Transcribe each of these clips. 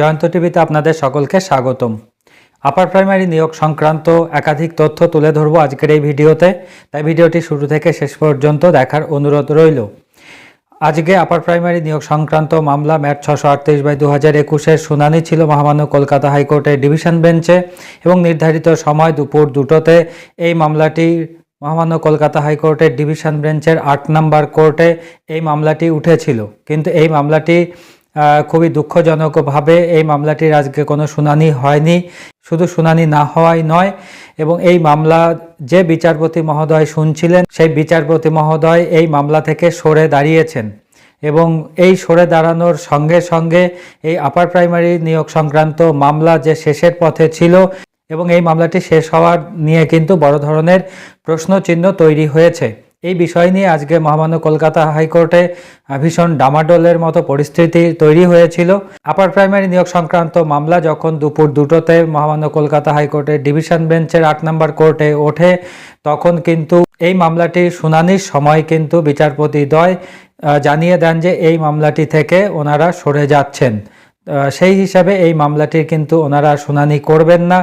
জয়ন্ত টিভিতে আপনাদের সকলকে স্বাগতম। আপার প্রাইমারি নিয়োগ সংক্রান্ত একাধিক তথ্য তুলে ধরবো আজকের এই ভিডিওতে, তাই ভিডিওটি শুরু থেকে শেষ পর্যন্ত দেখার অনুরোধ রইল। আজকে আপার প্রাইমারি নিয়োগ সংক্রান্ত মামলা ম্যাট ছশো আটত্রিশ বাই দু হাজার একুশের শুনানি ছিল মহামান্য কলকাতা হাইকোর্টের ডিভিশন বেঞ্চে এবং নির্ধারিত সময় দুপুর দুটোতে এই মামলাটি মহামান্য কলকাতা হাইকোর্টের ডিভিশন বেঞ্চের আট নম্বর কোর্টে এই মামলাটি উঠেছিল। কিন্তু এই মামলাটি খুবই দুঃখজনকভাবে এই মামলাটির আজকে কোনো শুনানি হয়নি। শুধু শুনানি না হওয়াই নয়, এবং এই মামলা যে বিচারপতি মহোদয় শুনছিলেন, সেই বিচারপতি মহোদয় এই মামলা থেকে সরে দাঁড়িয়েছেন। এবং এই সরে দাঁড়ানোর সঙ্গে সঙ্গে এই আপার প্রাইমারি নিয়োগ সংক্রান্ত মামলা যে শেষের পথে ছিল, এবং এই মামলাটি শেষ হওয়ার নিয়ে কিন্তু বড় ধরনের প্রশ্নচিহ্ন তৈরি হয়েছে। এই বিষয় নিয়ে আজকে মহামান্য কলকাতা হাইকোর্টে ভীষণ ডামাডোলের মতো পরিস্থিতি তৈরি হয়েছিল। আপার প্রাইমারি নিয়োগ সংক্রান্ত মামলা যখন দুপুর দুটোতে মহামান্য কলকাতা হাইকোর্টের ডিভিশন বেঞ্চের আট নম্বর কোর্টে ওঠে তখন কিন্তু এই মামলাটির শুনানির সময় কিন্তু বিচারপতি আহ, জানিয়ে দেন যে এই মামলাটি থেকে ওনারা সরে যাচ্ছেন। সেই হিসাবে এই মামলাটির কিন্তু ওনারা শুনানি করবেন না।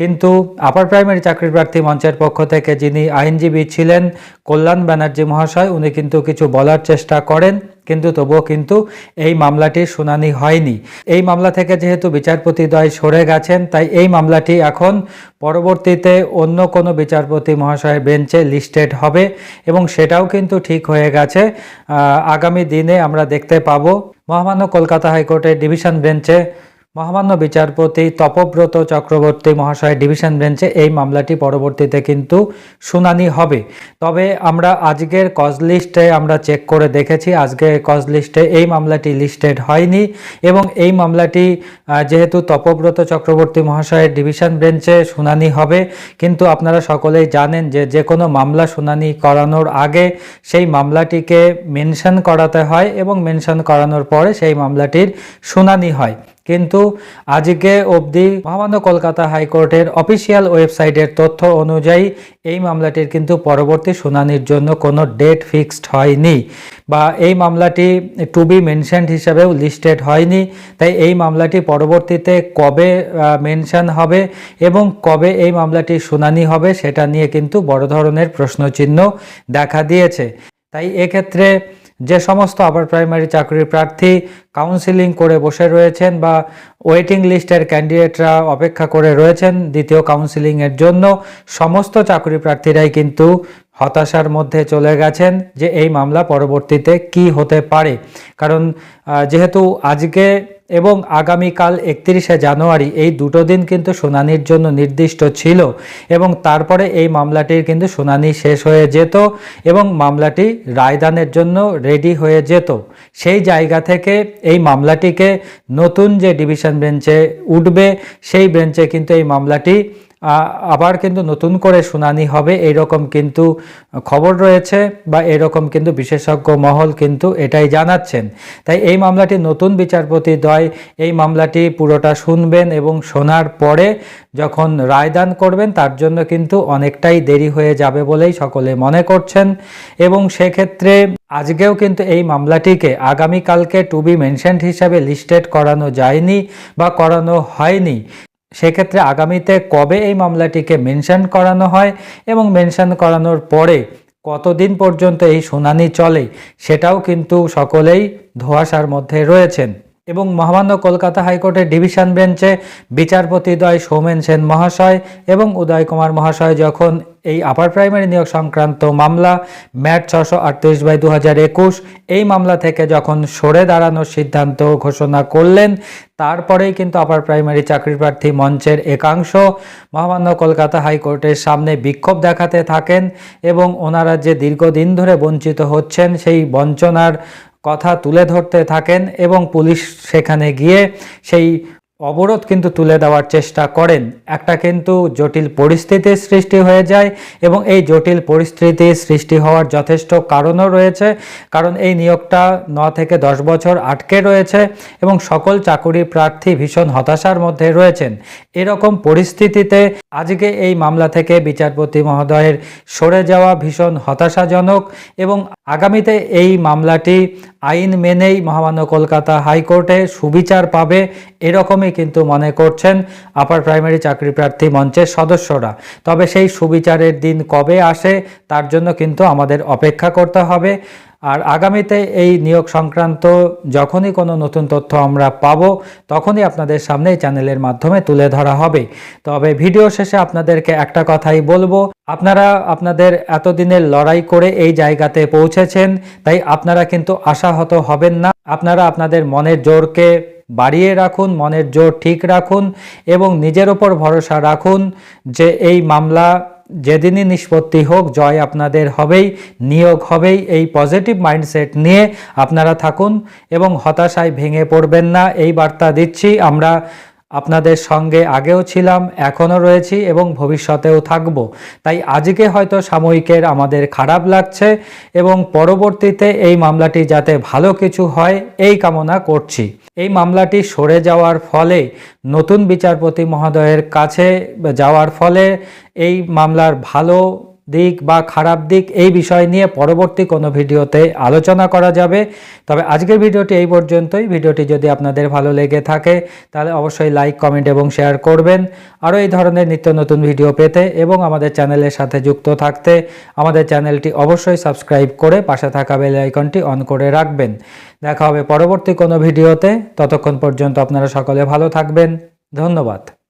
কিন্তু আপার প্রাইমারি চাকরি প্রার্থী মঞ্চের পক্ষ থেকে যিনি আইনজীবী ছিলেন, কল্যাণ ব্যানার্জি মহাশয়, উনি কিন্তু কিছু বলার চেষ্টা করেন। কিন্তু তবুও কিন্তু এই মামলাটির শুনানি হয়নি। এই মামলা থেকে যেহেতু বিচারপতি দ্বয় সরে গেছেন, তাই এই মামলাটি এখন পরবর্তীতে অন্য কোনো বিচারপতি মহাশয়ের বেঞ্চে লিস্টেড হবে এবং সেটাও কিন্তু ঠিক হয়ে গেছে। আগামী দিনে আমরা দেখতে পাবো মহামান্য কলকাতা হাইকোর্টের ডিভিশন বেঞ্চে মহামান্য বিচারপতি তপব্রত চক্রবর্তী মহাশয় ডিভিশন বেঞ্চে এই মামলাটি পরবর্তীতে কিন্তু শুনানি হবে। তবে আমরা আজকের কজ লিস্টে আমরা চেক করে দেখেছি, আজকে কজ লিস্টে এই মামলাটি লিস্টেড হয়নি এবং এই মামলাটি যেহেতু তপব্রত চক্রবর্তী মহাশয়ের ডিভিশন বেঞ্চে শুনানি হবে, কিন্তু আপনারা সকলেই জানেন যে যে কোনো মামলা শুনানি করানোর আগে সেই মামলাটিকে মেনশন করাতে হয় এবং মেনশন করানোর পরে সেই মামলাটির শুনানি হয়। কিন্তু আজকে অবধি মহামান্য কলকাতা হাইকোর্টের অফিসিয়াল ওয়েবসাইটের তথ্য অনুযায়ী এই মামলাটির কিন্তু পরবর্তী শুনানির জন্য কোনো ডেট ফিক্সড হয়নি বা এই মামলাটি টু বি মেনশনড হিসাবেও লিস্টেড হয়নি। তাই এই মামলাটি পরবর্তীতে কবে মেনশন হবে এবং কবে এই মামলাটি শুনানি হবে সেটা নিয়ে কিন্তু বড় ধরনের প্রশ্নচিহ্ন দেখা দিয়েছে। তাই এক্ষেত্রে যে সমস্ত আবার প্রাইমারি চাকরির প্রার্থী কাউন্সিলিং করে বসে রয়েছেন বা ওয়েটিং লিস্টের ক্যান্ডিডেটরা অপেক্ষা করে রয়েছেন দ্বিতীয় কাউন্সিলিংয়ের জন্য, সমস্ত চাকরি প্রার্থীরাই কিন্তু হতাশার মধ্যে চলে গেছেন যে এই মামলা পরবর্তীতে কি হতে পারে। কারণ যেহেতু আজকে এবং আগামীকাল একত্রিশে জানুয়ারি এই দুটো দিন কিন্তু শুনানির জন্য নির্দিষ্ট ছিল এবং তারপরে এই মামলাটির কিন্তু শুনানি শেষ হয়ে যেত এবং মামলাটি রায়দানের জন্য রেডি হয়ে যেত। সেই জায়গা থেকে এই মামলাটিকে নতুন যে ডিভিশন বেঞ্চে উঠবে, সেই বেঞ্চে কিন্তু এই মামলাটি আবার কিন্তু নতুন করে শুনানি হবে, এইরকম কিন্তু খবর রয়েছে বা এরকম কিন্তু বিশেষজ্ঞ মহল কিন্তু এটাই জানাচ্ছেন। তাই এই মামলাটি নতুন বিচারপতি দ্বয় এই মামলাটি পুরোটা শুনবেন এবং শোনার পরে যখন রায়দান করবেন, তার জন্য কিন্তু অনেকটাই দেরি হয়ে যাবে বলেই সকলে মনে করছেন। এবং সেক্ষেত্রে আজকেও কিন্তু এই মামলাটিকে আগামীকালকে টু বি মেনশনড হিসাবে লিস্টেড করানো যায়নি বা করানো হয়নি। সেক্ষেত্রে আগামীতে কবে এই মামলাটিকে মেনশন করানো হয় এবং মেনশন করানোর পরে কতদিন পর্যন্ত এই শুনানি চলে, সেটাও কিন্তু সকলেই ধোঁয়াশার মধ্যে রয়েছেন। এবং মহামান্য কলকাতা হাইকোর্টের ডিভিশন বেঞ্চে বিচারপতিদ্বয় সৌমেন সেন মহাশয় এবং উদয় কুমার মহাশয় যখন এই আপার প্রাইমারি নিয়োগ সংক্রান্ত মামলা ম্যাট ছশো আটত্রিশ বাই দু একুশ, এই মামলা থেকে যখন সরে দাঁড়ানোর সিদ্ধান্ত ঘোষণা করলেন, তারপরেই কিন্তু আপার প্রাইমারি চাকরি প্রার্থী মঞ্চের একাংশ মহামান্য কলকাতা হাইকোর্টের সামনে বিক্ষোভ দেখাতে থাকেন এবং ওনারা যে দীর্ঘদিন ধরে বঞ্চিত হচ্ছেন, সেই বঞ্চনার কথা তুলে ধরতে থাকেন এবং পুলিশ সেখানে গিয়ে সেই অবরোধ কিন্তু তুলে দেওয়ার চেষ্টা করেন। একটা কিন্তু জটিল পরিস্থিতির সৃষ্টি হয়ে যায় এবং এই জটিল পরিস্থিতি সৃষ্টি হওয়ার যথেষ্ট কারণও রয়েছে। কারণ এই নিয়োগটা ন থেকে দশ বছর আটকে রয়েছে এবং সকল চাকুরি প্রার্থী ভীষণ হতাশার মধ্যে রয়েছেন। এরকম পরিস্থিতিতে আজকে এই মামলা থেকে বিচারপতি মহোদয়ের সরে যাওয়া ভীষণ হতাশাজনক এবং আগামীতে এই মামলাটি আইন মেনেই মহামান্য কলকাতা হাইকোর্টে সুবিচার পাবে, এরকমই কিন্তু মনে করছেন আপার প্রাইমারি চাকরি প্রার্থী মঞ্চের সদস্যরা। তবে সেই সুবিচারের দিন কবে আসে তার জন্য কিন্তু আমাদের অপেক্ষা করতে হবে। আর আগামীতে এই নিয়োগ সংক্রান্ত যখনই কোনো নতুন তথ্য আমরা পাব, তখনই আপনাদের সামনে চ্যানেলের মাধ্যমে তুলে ধরা হবে। তবে ভিডিও শেষে আপনাদেরকে একটা কথাই বলব, আপনারা আপনাদের এতদিনের লড়াই করে এই জায়গাতে পৌঁছেছেন, তাই আপনারা কিন্তু আশাহত হবেন না। আপনারা আপনাদের মনের জোরকে বাড়িয়ে রাখুন, মনের জোর ঠিক রাখুন এবং নিজের ওপর ভরসা রাখুন যে এই মামলা যেদিনই নিষ্পত্তি হোক, জয় আপনাদের হবেই, নিয়োগ হবেই। এই পজিটিভ মাইন্ডসেট নিয়ে আপনারা থাকুন এবং হতাশায় ভেঙে পড়বেন না। এই বার্তা দিচ্ছি। আমরা আপনাদের সঙ্গে আগেও ছিলাম, এখনও রয়েছি এবং ভবিষ্যতেও থাকব। তাই আজকে হয়তো সাময়িকের আমাদের খারাপ লাগছে এবং পরবর্তীতে এই মামলাটি যাতে ভালো কিছু হয়, এই কামনা করছি। এই মামলাটি সরে যাওয়ার ফলে, নতুন বিচারপতি মহোদয়ের কাছে যাওয়ার ফলে এই মামলার ভালো দিক বা খারাপ দিক এই বিষয় নিয়ে পরবর্তী কোনো ভিডিওতে আলোচনা করা যাবে। তবে আজকের ভিডিওটি এই পর্যন্তই। ভিডিওটি যদি আপনাদের ভালো লেগে থাকে, তাহলে অবশ্যই লাইক, কমেন্ট এবং শেয়ার করবেন। আরও এই ধরনের নিত্য নতুন ভিডিও পেতে এবং আমাদের চ্যানেলের সাথে যুক্ত থাকতে আমাদের চ্যানেলটি অবশ্যই সাবস্ক্রাইব করে পাশে থাকা বেল আইকনটি অন করে রাখবেন। দেখা হবে পরবর্তী কোনো ভিডিওতে। ততক্ষণ পর্যন্ত আপনারা সকলে ভালো থাকবেন। ধন্যবাদ।